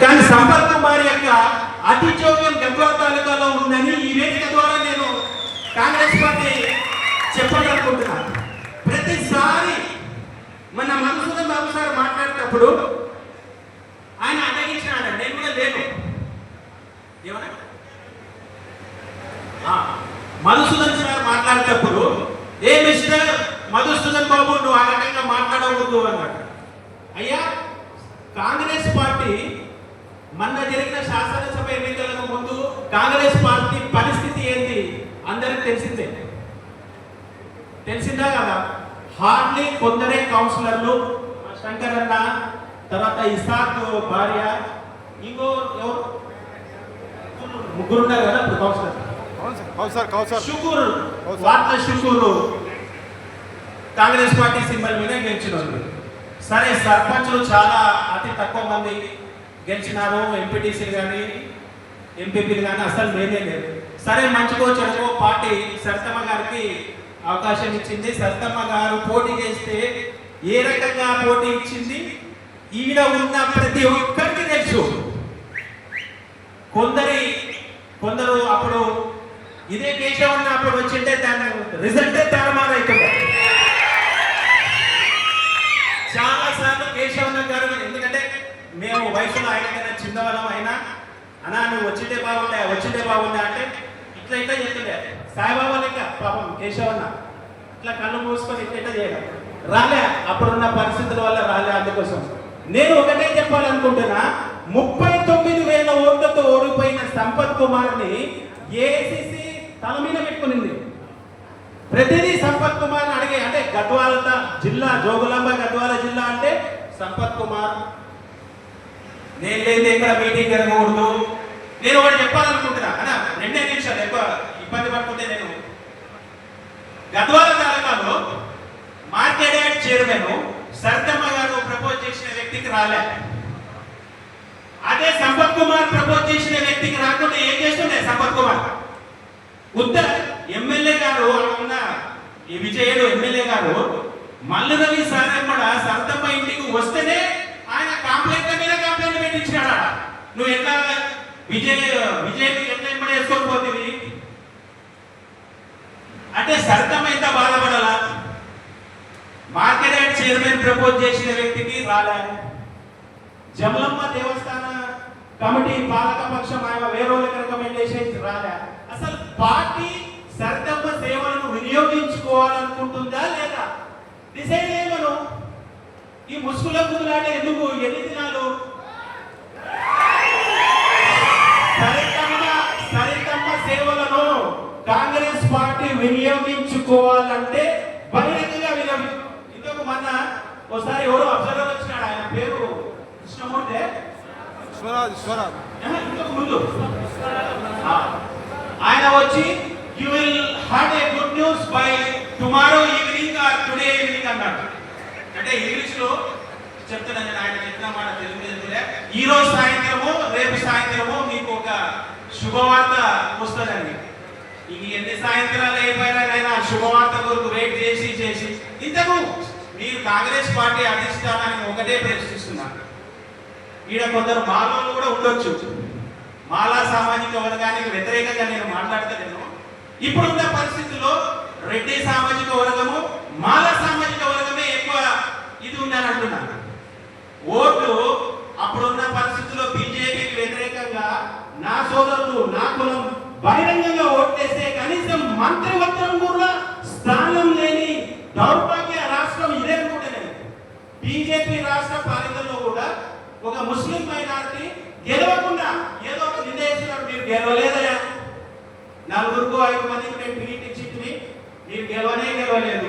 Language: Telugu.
కానీ సంపత్ వారి యొక్క అతిచౌక్యం గద్వాల తాలూకాలో ఉందని ఈ వేదిక ద్వారా నేను కాంగ్రెస్ పార్టీ చెప్పాలనుకుంటున్నాను ప్రతిసారి మన మధుసూదన్ బాబు సార్ మాట్లాడేటప్పుడు ఆయన అడ్డగించినాడు? నేను కూడా లేను. ఏమన్నా? ఆ, మధుసూదన్ సార్ మాట్లాడేటప్పుడు ఏ మిస్టర్ మధుసూదన్ బాబు నువ్వు ఆ రకంగా మాట్లాడకూడదు అన్నాడు. అయ్యా కాంగ్రెస్ పార్టీ మొన్న జరిగిన శాసనసభ ఎన్నికలకు ముందు కాంగ్రెస్ పార్టీ పరిస్థితి ఏంటి? అందరికి తెలిసిందే. తెలిసిందా కదా? హార్డ్లీ కొందరే కౌన్సిలర్లు శంకర్ అన్న తర్వాత ఇసాక్ భార్య ఇంకో ఎవరు? ముగ్గురు ఉన్నారు కదా ఇప్పుడు కౌన్సిలర్? షుకూర్ వార్త షుకూరు కాంగ్రెస్ పార్టీ సింబల్ మీద గెలిచినారు సరే సర్పంచులు చాలా అతి తక్కువ మంది. గెలిచినారు ఎంపీటీసీలు కానీ ఎంపీపీలు కానీ అసలు లేనే లేదు. సరే మంచుకో చెడుకో పార్టీ సరితమ్మ గారికి అవకాశం ఇచ్చింది. సరితమ్మ గారు పోటీ చేస్తే ఏ రకంగా పోటీ ఇచ్చింది? ఈడ ఉన్న ప్రతి ఒక్కరికి తెలుసు. కొందరి కొందరు అప్పుడు ఇదే కేశవన్న అప్పుడు వచ్చింటే దాని రిజల్టే వయసులో ఆయనకైనా కన్నా చిన్నవాళ్ళం అయినా అనా నువ్వు వచ్చిందే బాగుండే వచ్చిందే బాగుండే అంటే ఇట్లా ఇట్లా చెప్తుండే. సాయిబాబా లెక్క పాపం కేశవన్న ఇట్లా కళ్ళు మూసుకొని ఇట్లా ఇట్లా చేయడం. రాలే అప్పుడున్న పరిస్థితుల వల్ల రాలే అందుకోసం. నేను ఒకటే చెప్పాలనుకుంటున్నా ముప్పై తొమ్మిది వేల ఓట్లతో ఓడిపోయిన సంపత్ కుమార్ని ఏసీసీ తల మీద పెట్టుకునింది. ప్రతిదీ సంపత్ కుమార్ అడిగే అంటే గద్వాల జిల్లా జోగులాంబ గద్వాల జిల్లా అంటే సంపత్ కుమార్ నేను లేదు ఇక్కడ మీటింగ్ జరగకూడదు? నేను ఒకటి చెప్పాలనుకుంటున్నా. అన్నా రెండే నిమిషాలు ఎక్కువ ఇబ్బంది పడుతుంటే నేను గద్వాల తాలూకాలో మార్కెట్ యార్డ్ చైర్మన్ సర్దమ్మ గారు ప్రపోజ్ చేసిన వ్యక్తికి రాలే. అదే సంపత్ కుమార్ ప్రపోజ్ చేసిన వ్యక్తికి రాకుండా ఏం చేస్తుండే సంపత్ కుమార్? ఉత్తర ఎమ్మెల్యే గారు ఉన్న ఈ విజయుడు ఎమ్మెల్యే గారు మల్లు రవి సార్ కూడా సర్దమ్మ ఇంటికి వస్తేనే ఆయన కాంప్లైంట్ మీద కాంప్లైంట్ పెట్టించాడా నువ్వు ఎట్లా విజయ్ విజయ్ ఎట్లా ఎంబడి వేసుకొని పోతుంది అంటే సర్దమ్మ ఎంత బాధపడాలా? మార్కెట్ చైర్మన్ ప్రపోజ్ చేసిన వ్యక్తికి రాలే. జమలమ్మ దేవస్థాన కమిటీ పాలక పక్షం ఆయన వేరే చేసేది రాలే. అసలు పార్టీ సర్దమ్మ సేవలను వినియోగించుకోవాలనుకుంటుందా లేదా? డిసైడ్ చేయమను. ఈ ముసుగుల కుదులాట ఎందుకు? ఎన్ని దినాలు వినియోగించుకోవాలంటే బహిరంగంగా వినియోగి ఇంకొక మొన్న ఒకసారి ఎవరో అబ్జర్వర్ వచ్చినాడు ఆయన పేరు కృష్ణమూర్తి. విశ్వనాథ్ ఆహా, ఇంకొక ముందు. ఆయన వచ్చి you will have a good news by tomorrow evening or today evening అన్నాడు. అంటే ఇంగ్లీష్లో చెప్తున్నాను నేను ఆయన చెప్పిన మాట తెలుగు. ఈ రోజు సాయంత్రము రేపు సాయంత్రము మీకు ఒక శుభవార్త వస్తుందండి. ఇక ఎన్ని సాయంత్రాలు అయిపోయినా కానీ ఆ శుభవార్త కొరకు వెయిట్ చేసి చేసి. ఇంతకు మీరు కాంగ్రెస్ పార్టీ అధిష్టానాన్ని ఒకటే ప్రశ్నిస్తున్నారు ఈడ కొందరు మాలోళ్ళు కూడా ఉండొచ్చు. మాలా సామాజిక వర్గానికి వ్యతిరేకంగా నేను మాట్లాడతలేను. ఇప్పుడున్న పరిస్థితుల్లో రెడ్డి సామాజిక వర్గము మాల సామాజిక వర్గమే ఎక్కువ ఇది ఉందని అంటున్నాను ఓట్లు అప్పుడున్న పరిస్థితుల్లో బీజేపీకి వ్యతిరేకంగా నా సోదరులు నా కులం బహిరంగంగా ఓట్లేస్తే కనీసం మంత్రివర్గం కూడా స్థానం లేని దౌర్భాగ్య రాష్ట్రం ఇదే అనుకుంటేనే. బీజేపీ రాష్ట్ర పాలనలో కూడా ఒక ముస్లిం మైనారిటీ గెలవకుండా ఏదో ఒక నిర్ణయిస్తున్నారు మీరు గెలవలేదయా నలుగురుకు ఐదు మందికి నేను టికెట్ ఇచ్చింది మీరు గెలవనే గెలవలేదు.